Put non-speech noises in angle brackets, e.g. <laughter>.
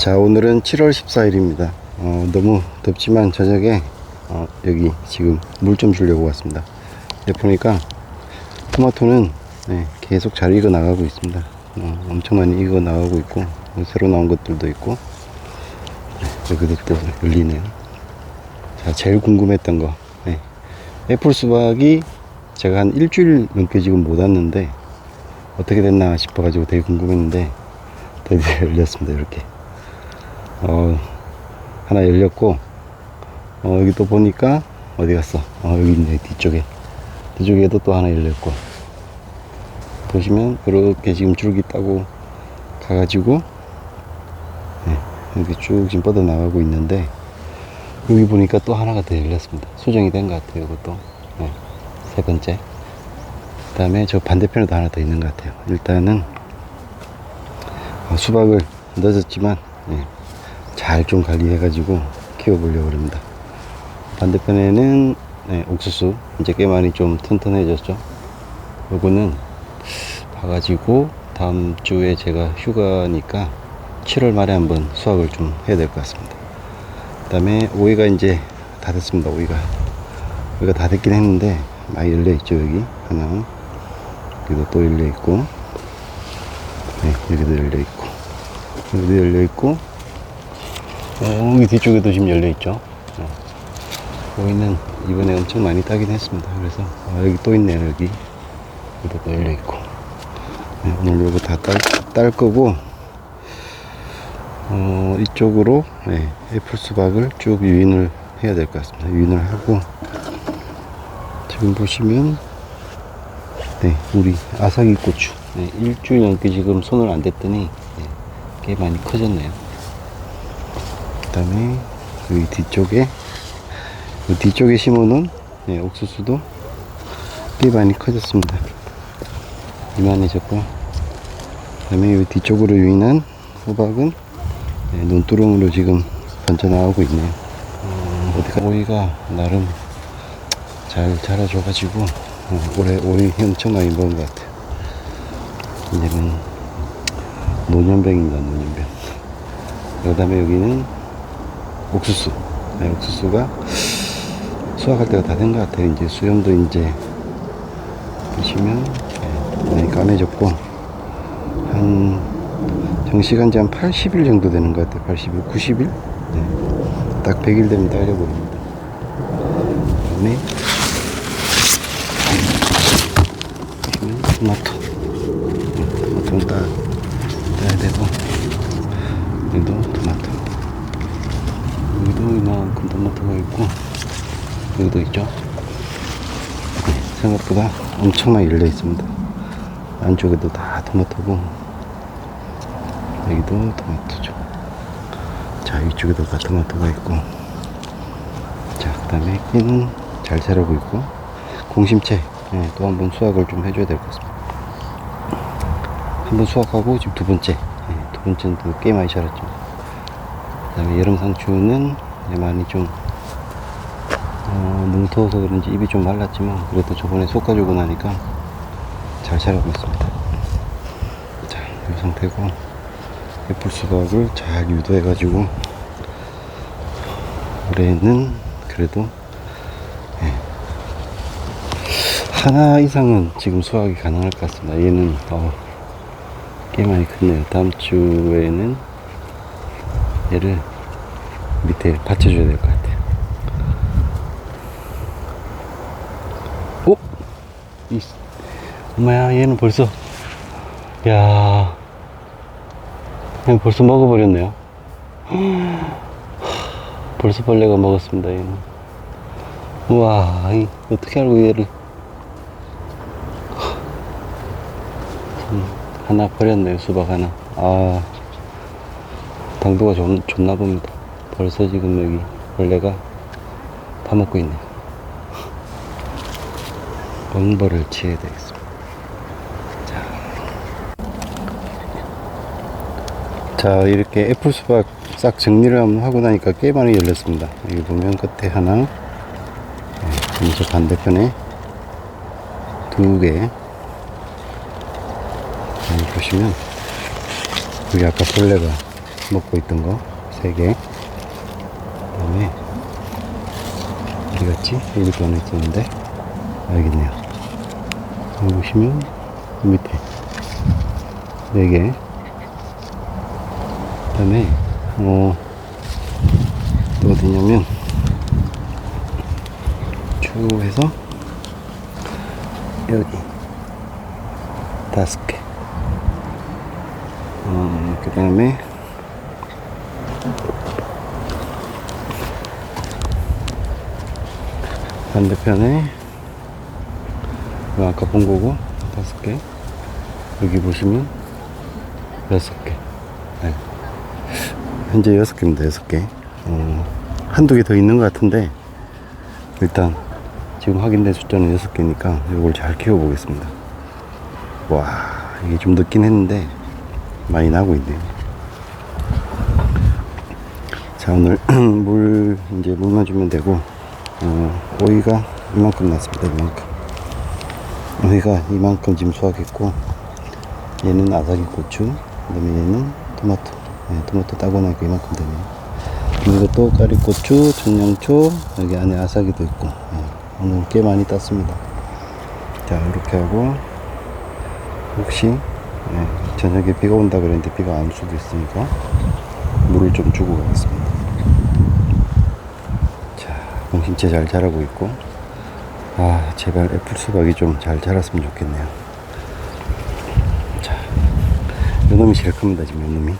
자 오늘은 7월 14일입니다. 어, 너무 덥지만 저녁에 어, 여기 지금 물 좀 주려고 왔습니다. 보니까 토마토는 네, 계속 잘 익어 나가고 있습니다. 어, 엄청 많이 익어 나가고 있고 어, 새로 나온 것들도 있고 네, 여기도 또 열리네요. 자 제일 궁금했던 거 네, 애플 수박이 제가 한 일주일 넘게 지금 못 왔는데 어떻게 됐나 싶어 가지고 되게 궁금했는데 드디어 <laughs> 열렸습니다 이렇게 어, 하나 열렸고 어, 여기 또 보니까 어디 갔어? 어, 여기 있네 뒤쪽에. 뒤쪽에도 또 하나 열렸고. 보시면 그렇게 지금 줄기 따고 가가지고 네, 이렇게 쭉 지금 뻗어 나가고 있는데 여기 보니까 또 하나가 더 열렸습니다. 수정이 된 것 같아요 이것도. 네, 세 번째. 그 다음에 저 반대편에도 하나 더 있는 것 같아요. 일단은 어, 수박을 넣어졌지만 네, 잘 좀 관리해가지고 키워보려고 합니다. 반대편에는 네, 옥수수 이제 꽤 많이 좀 튼튼해졌죠. 요거는 봐가지고 다음 주에 제가 휴가니까 7월 말에 한번 수확을 좀 해야 될 것 같습니다. 그 다음에 오이가 이제 다 됐습니다. 오이가 오이가 다 됐긴 했는데 많이 열려 있죠 여기 하나 여기도 또 열려 있고 네, 여기도 열려 있고 여기도 열려 있고 어, 여기 뒤쪽에도 지금 열려 있죠. 어. 이번에 엄청 많이 따긴 했습니다. 그래서 아, 여기 또 있네요. 여기 여기도 또 열려 있고 네, 오늘 이거 다딸 딸 거고 어, 이쪽으로 네, 애플 수박을 쭉 유인을 해야 될 것 같습니다. 유인을 하고 지금 보시면 네, 우리 아사기 고추 네, 일주일 넘게 지금 손을 안 댔더니 네, 꽤 많이 커졌네요. 그 다음에 여기 뒤쪽에 그 뒤쪽에 심어놓은 네, 옥수수도 꽤 많이 커졌습니다. 이만해졌고 그 다음에 여기 뒤쪽으로 유인한 호박은 네, 논두렁으로 지금 번져나오고 있네요. 음, 어디가 오이가 나름 잘 자라줘 가지고 어, 올해 오이 엄청 많이 먹은 것 같아요. 이제는 노년병입니다, 노년병. 그 다음에 여기는 옥수수. 네, 옥수수가 수확할 때가 다 된 것 같아요. 이제 수염도 이제 보시면 네, 많이 까매졌고 한 정시간지 한 80일 정도 되는 것 같아요. 80일, 90일? 네. 딱 100일 되면 딸려버립니다. 그다음에 보시면 토마토. 네, 토마토는 따, 따야 되고 여기도 토마토. 토마토가 있고 여기도 있죠. 네, 생각보다 엄청 많이 열려 있습니다. 안쪽에도 다 토마토고 여기도 토마토죠. 자 이쪽에도 다 토마토가 있고 자 그 다음에 끼는 잘 자라고 있고 공심채 네, 또 한 번 수확을 좀 해줘야 될 것 같습니다. 한 번 수확하고 지금 두 번째 네, 두 번째는 또꽤 많이 자랐죠. 그 다음에 여름 상추는 네, 많이 좀 어, 더워서 그런지 입이 좀 말랐지만 그래도 저번에 솎아주고 나니까 잘 자라고 있습니다. 자, 이 상태고 애플 수박을 잘 유도해가지고 올해는 그래도 예, 하나 이상은 지금 수확이 가능할 것 같습니다. 얘는 어, 꽤 많이 컸네요. 다음 주에는 얘를 밑에 받쳐줘야 될 것 같아요. 오! 이, 엄마야, 얘는 벌써, 야 그냥 벌써 먹어버렸네요. <gasps> 벌써 벌레가 먹었습니다, 얘는. 우와, 이, 어떻게 알고 얘를. 참, 하나 버렸네요, 수박 하나. 아, 당도가 좋, 좋나 봅니다. 벌써 지금 여기 벌레가 다 먹고 있네요. 응벌을 치해야 되겠습니다. 자 이렇게 애플 수박 싹 정리를 한번 하고 나니까 꽤 많이 열렸습니다 여기 보면 끝에 하나 네, 이제 반대편에 두 개 여기 보시면 여기 아까 벌레가 먹고 있던 거, 세 개. 그 다음에, 어디 갔지? 또 하나 있었는데, 아, 여기 보시면, 이 밑에, 네 개. 그 다음에, 어, 또 어디냐면, 쭉 해서, 여기, 다섯 개. 어, 그 다음에, 반대편에 아까 본 거고 다섯 개. 여기 보시면 여섯 개. 네. 현재 여섯 개입니다 여섯 개. 어, 한두 개 더 있는 것 같은데 일단 지금 확인된 숫자는 여섯 개니까 이걸 잘 키워 보겠습니다. 와 이게 좀 늦긴 했는데 많이 나고 있네요 자 오늘 <clears throat> 물 이제 물만 주면 되고 어, 오이가 이만큼 났습니다 이만큼. 오이가 이만큼 지금 수확했고 얘는 아삭이 고추 그 다음에 얘는 토마토. 네, 토마토 따고 나니까 이만큼 되네요. 그리고 또 까리고추 청양초 여기 안에 아삭이도 있고 네, 오늘 꽤 많이 땄습니다. 자 이렇게 하고 혹시 네, 저녁에 비가 온다 그랬는데 비가 안 올 수도 있으니까 물을 좀 주고 가겠습니다 자, 공신채 잘 자라고 있고, 아, 제발 애플 수박이 좀 잘 자랐으면 좋겠네요. 자, 요 놈이 제일 큽니다, 지금 요 놈이.